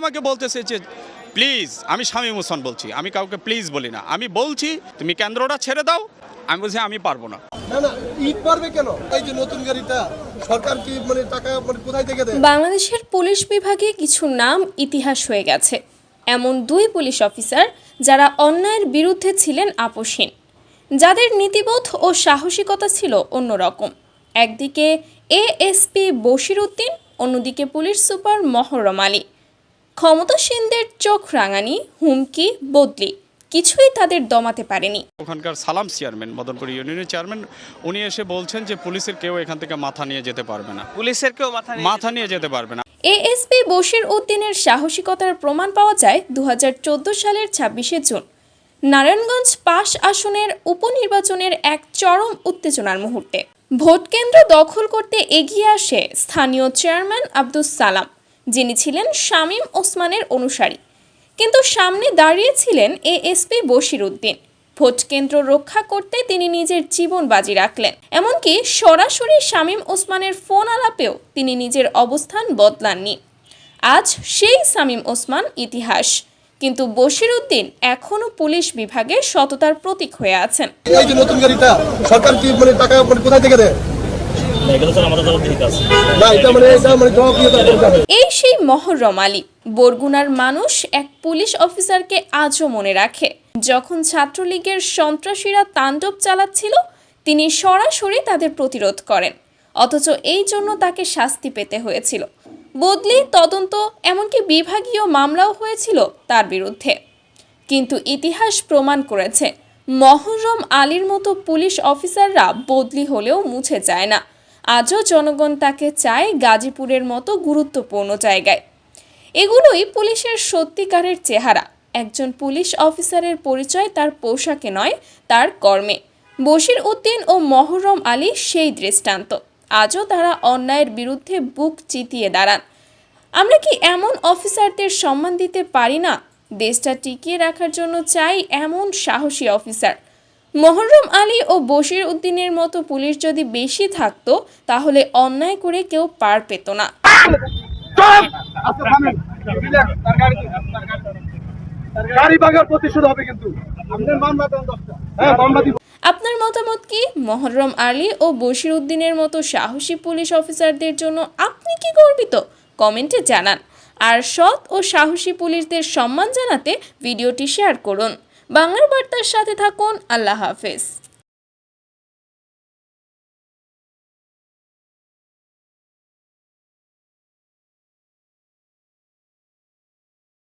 আমাকে বলতেছে যে প্লিজ আমি স্বামী মুসন বলছি। আমি কাউকে প্লিজ বলি না। আমি বলছি তুমি কেন্দ্রটা ছেড়ে দাও। আমি বলছি আমি পারব না। না না ঈদ পারবে কেন? এই যে নতুন গাড়িটা সরকার কি মানে টাকা মানে কোথায় থেকে দেয়? বাংলাদেশের পুলিশ বিভাগে কিছু নাম ইতিহাস হয়ে গেছে। এমন দুই পুলিশ অফিসার যারা অন্যায়ের বিরুদ্ধে ছিলেন আপোষহীন। যাদের নীতিবোধ ও সাহসিকতা ছিল অন্যরকম। একদিকে এএসপি বশির উদ্দিন অন্যদিকে পুলিশ সুপার মহরম আলী। ক্ষমতাসীনদের চোখ রাঙানি হুমকি বদলি কিছুই তাদের দমাতে পারেনি। ওখানকার সালাম চেয়ারম্যান মদনপুর ইউনিয়নের চেয়ারম্যান উনি এসে বলছেন যে পুলিশের কেউ এখান থেকে মাথা নিয়ে যেতে পারবে না। পুলিশের কেউ মাথা নিয়ে মাথা নিয়ে যেতে পারবে না। এএসপি বশির উদ্দিনের সাহসিকতার প্রমাণ পাওয়া যায় দু হাজার চোদ্দ সালের ছাব্বিশে জুন। নারায়ণগঞ্জ পাশ আসনের উপনির্বাচনের এক চরম উত্তেজনার মুহূর্তে। ভোট কেন্দ্র দখল করতে এগিয়ে আসে স্থানীয় চেয়ারম্যান আব্দুস সালাম। যিনি ছিলেন শামীম ওসমানের অনুসারী। কিন্তু সামনে দাঁড়িয়েছিলেন এএসপি বশির উদ্দিন ভোটকেন্দ্র রক্ষা করতে তিনি নিজের জীবন বাজি রাখলেন। এমনকি সরাসরি শামীম ওসমানের ফোন আলাপেও তিনি নিজের অবস্থান বদলাননি। আজ সেই শামীম ওসমান ইতিহাস। কিন্তু বশির উদ্দিন এখনও পুলিশ বিভাগে সততার প্রতীক হয়ে আছেন। এই যে নতুন গাড়িটা সরকার কি মানে টাকা মানে কোথায় থেকে দেয়? না এগুলো স্যার আমাদের জবাব ঠিক আছে। না এটা মানে এটা মানে মহরম আলী। বরগুনার মানুষ এক পুলিশ অফিসারকে আজও মনে রাখে। যখন ছাত্রলীগের সন্ত্রাসীরা তাণ্ডব চালাচ্ছিল, তিনি সরাসরি তাদের প্রতিরোধ করেন। অথচ এই জন্য তাকে শাস্তি পেতে হয়েছিল। বদলি, তদন্ত, এমনকি বিভাগীয় মামলাও হয়েছিল তার বিরুদ্ধে। কিন্তু ইতিহাস প্রমাণ করেছে, মহরম আলীর মতো পুলিশ অফিসাররা বদলি হলেও মুছে যায় না। আজও জনগণ তাকে চায় গাজীপুরের মতো গুরুত্বপূর্ণ জায়গায়। এগুলোই পুলিশের সত্যিকারের চেহারা। একজন পুলিশ অফিসারের পরিচয় তার পোশাকে নয়, তার কর্মে। বশির উদ্দিন ও মহরম আলী সেই দৃষ্টান্ত। আজও তারা অন্যায়ের বিরুদ্ধে বুক চিতিয়ে দাঁড়ান। আমরা কি এমন অফিসারদের সম্মান দিতে পারি না? দেশটা টিকিয়ে রাখার জন্য চাই এমন সাহসী অফিসার। মহরম আলী ও বশির উদ্দিনের মতো পুলিশ যদি বেশি থাকতো, তাহলে অন্যায় করে কেউ পার পেত না। আপনার মতামত কি? মহরম আলী ও বশির উদ্দিনের মতো সাহসী পুলিশ অফিসারদের জন্য আপনি কি গর্বিত? কমেন্টে জানান। আর সৎ ও সাহসী পুলিশদের সম্মান জানাতে ভিডিওটি শেয়ার করুন। বাংলার বার্তার সাথে থাকুন। আল্লাহ হাফেজ।